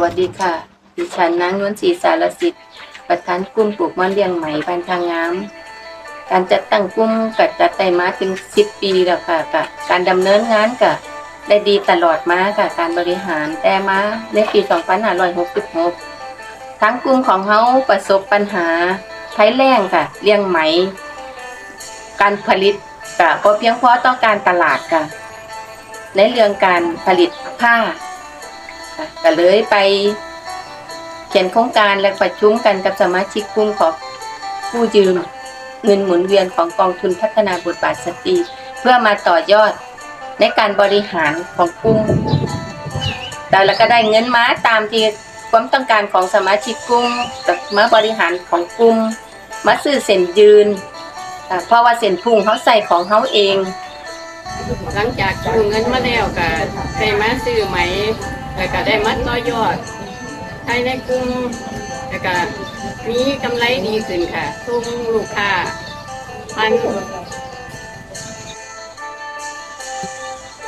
วัสดีค่ะ ดิฉันนางนวลศรีสารสิทธิ์ ประธานกลุ่มปลูกมันเลี้ยงไหมพันทางงาม การจัดตั้งกลุ่มกับจัดไต่มาถึง10ปีแล้วค่ะกับการดำเนินงานกับได้ดีตลอดมาค่ะการบริหารแต่มาในปี 2566 ทั้งกลุ่มของเขาประสบปัญหาภัยแล้งค่ะเลี้ยงไหม การผลิตกับพอเพียงพอต่อการตลาดค่ะในเรื่องการผลิตผ้า ก็เลยไปเขียนโครงการและประชุมกันกับสมาชิกกลุ่มของผู้ยืมเงินหมุนเวียนของกองทุนพัฒนาบทบาทสตรีเพื่อมาต่อยอดในการบริหารของกลุ่มแต่แล้วก็ได้เงินมาตามที่ความต้องการของสมาชิกกลุ่มแต่มาบริหารของกลุ่มมาซื้อเส้นยืน เพราะว่าเส้นพุ่งเขาใส่ของเขาเอง หลังจากกู้เงินมาแล้วก็ได้มาซื้อไหม แล้วก็ได้มาต่อยอดภายในกลุ่มแล้วก็มีกำไรดีขึ้นค่ะทุกลูกค้ามัน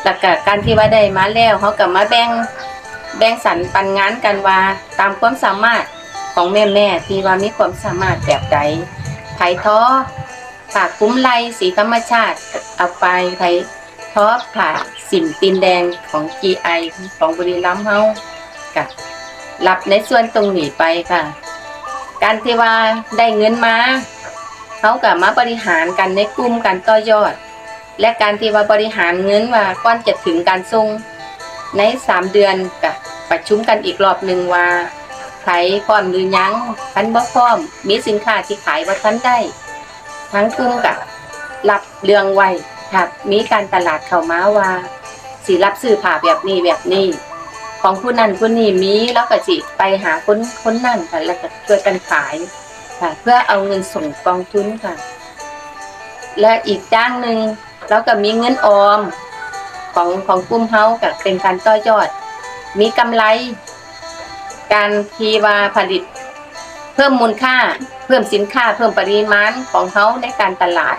แล้วก็การที่ว่าได้มาแล้วเขาก็มาแบ่งแบ่งสรรปันงานกันว่าตามความสามารถของแม่แม่ที่ว่ามีความสามารถแบบใดไผ่ท้อผ่าคุ้มไลสีธรรมชาติเอาไปไผ่ ท้อผ่าสินตีนแดงของ GI ของบรีรัมเฮากับรับในส่วนตรงนี้ไปค่ะ การที่ว่าได้เงินมาเขากับมาบริหารกันในกลุ่มการต่อยอด และการที่ว่าบริหารเงินว่าก้อนจะถึงการส่งในสามเดือนกับประชุมกันอีกรอบหนึ่งว่าขายพร้อมหรือยังทันบ่พร้อม มีสินค้าที่ขายว่าทันได้ ทั้งกลุ่มกับรับเรื่องไว้ ครับมีการตลาดเข้ามาว่าสิรับซื้อผ้าแบบนี้แบบนี้ ของผู้นั้นผู้นี้มีแล้วก็สิไปหาคนคนนั่นค่ะแล้วก็ช่วยกันขายค่ะ เพื่อเอาเงินส่งกองทุนค่ะ และอีกจ้างหนึ่งเราก็มีเงินออมของของกลุ่มเฮากับเป็นการต่อยอด มีกำไร การทีว่าผลิต เพิ่มมูลค่า เพิ่มสินค้า เพิ่มปริมาณของเฮาในการตลาด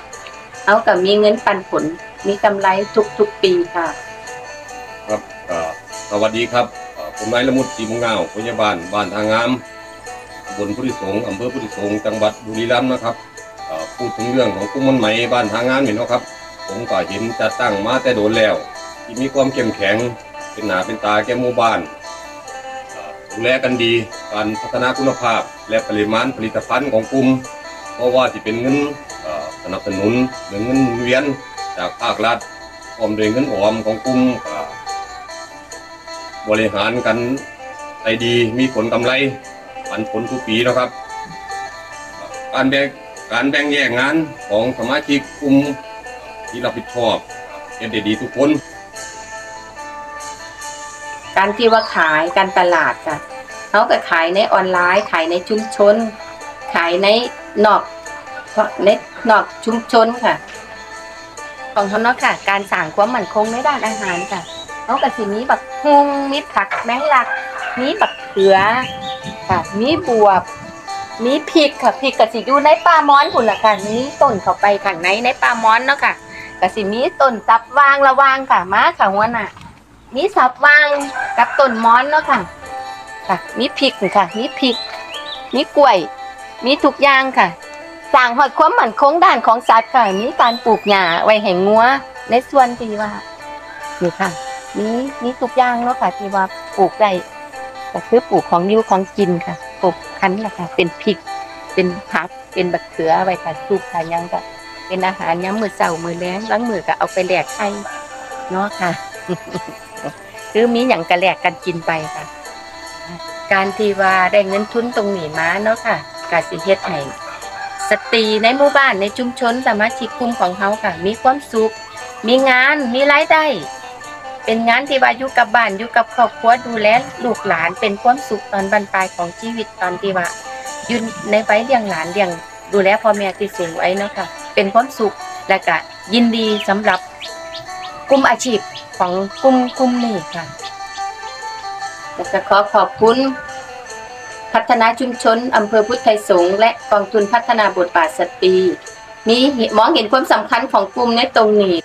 เฮากับมีเงินปันผล มีกำไรทุกๆปีค่ะ ครับเอ่อสวัสดีครับเอ่อผมนายละมุดสีมงเงาพยาบาลบ้านทางงามตำบลพุทธิสงฆ์อำเภอพุทธิสงฆ์จังหวัดบุรีรัมย์นะครับเอ่อพูดถึงเรื่องของกุ้งมันไหมบ้านทางงามเห็นเนาะครับ ผมก็เห็นจัดตั้งมาแต่โดนแล้ว ที่มีความเข้มแข็ง เป็นหนาเป็นตาแก่หมู่บ้านเอ่อดูแลกันดี การพัฒนาคุณภาพ และปริมาณผลิตภัณฑ์ของกลุ่มเพราะว่าที่เป็นเงิน สนับสนุนหรือเงินเวียนจากภาครัฐพร้อมด้วยเงินออมของกลุ่มบริหารกันได้ดีมีผลกำไรปันผลทุกปีนะครับ การแบ่งการแบ่งแยกงานของสมาชิกกลุ่มที่รับผิดชอบเฮ็ดได้ดีทุกคน การที่ว่าขายการตลาดค่ะเขาก็ขายในออนไลน์ ขายในชุมชน ขายในนอก ในนอกชุมชนค่ะ ของเขานาะค่ะ การสั่งความมั่นคงในด้านอาหารค่ะเขาก็สิมีแบักฮุงมีผักแมงลัก มีแบักเขือค่ะ มีบวบ มีพริกค่ะพริกก็สิอยู่ในป่าม้อนพุ่นละค่ะมีต้นเข้าไปข้างในในป่าม้อนเนาะค่ะก็สิมีต้นจับวางระวางค่ะมาค่ะหัวหน้ามีสับวางกับต้นม้อนเนาะค่ะ ค่ะ มีพริกค่ะ มีพริก มีกล้วย มีทุกอย่างค่ะ สร้างหอดความมั่นคงด้านของสัตว์ค่ะมีการปลูกหญ้าไว้แห่งงัวในส่วนที่ว่านี่ค่ะมีมีทุกอย่างเนาะค่ะที่ว่าปลูกได้ก็คือปลูกของอยูของกินค่ะปลูกคั้นแหละค่ะ เป็นพริก เป็นผักเป็นบักเขือไว้ค่ะซุปค่ะยังก็เป็นอาหารย้ำมือเสามือแล้งล้างมือก็เอาไปแหลกไข่เนาะค่ะคือมีอย่างกระแหลกกันกินไปค่ะ การที่ว่าได้เงินทุนตรงนี้มาเนาะค่ะกาสิเฮ็ดให้ สตรีในหมู่บ้านในชุมชนสมาชิกกลุ่มของเขาค่ะ มีความสุข มีงานมีรายได้เป็นงานที่ว่าอยู่กับบ้านอยู่กับครอบครัวดูแลลูกหลานเป็นความสุขตอนบรรปลายของชีวิตตอนที่ว่าอยู่ในไว้เลี้ยงหลานเลี้ยงดูแลพ่อแม่ที่สูงไว้เนาะค่ะเป็นความสุขและก็ยินดีสำหรับกลุ่มอาชีพของกลุ่มกลุ่มนี้ค่ะและขอขอบคุณ พัฒนาชุมชนอำเภอพุทธไทยสงฆ์และกองทุนพัฒนาบทบาทสตรีมีมองเห็นความสำคัญของกลุ่มในตรงนี้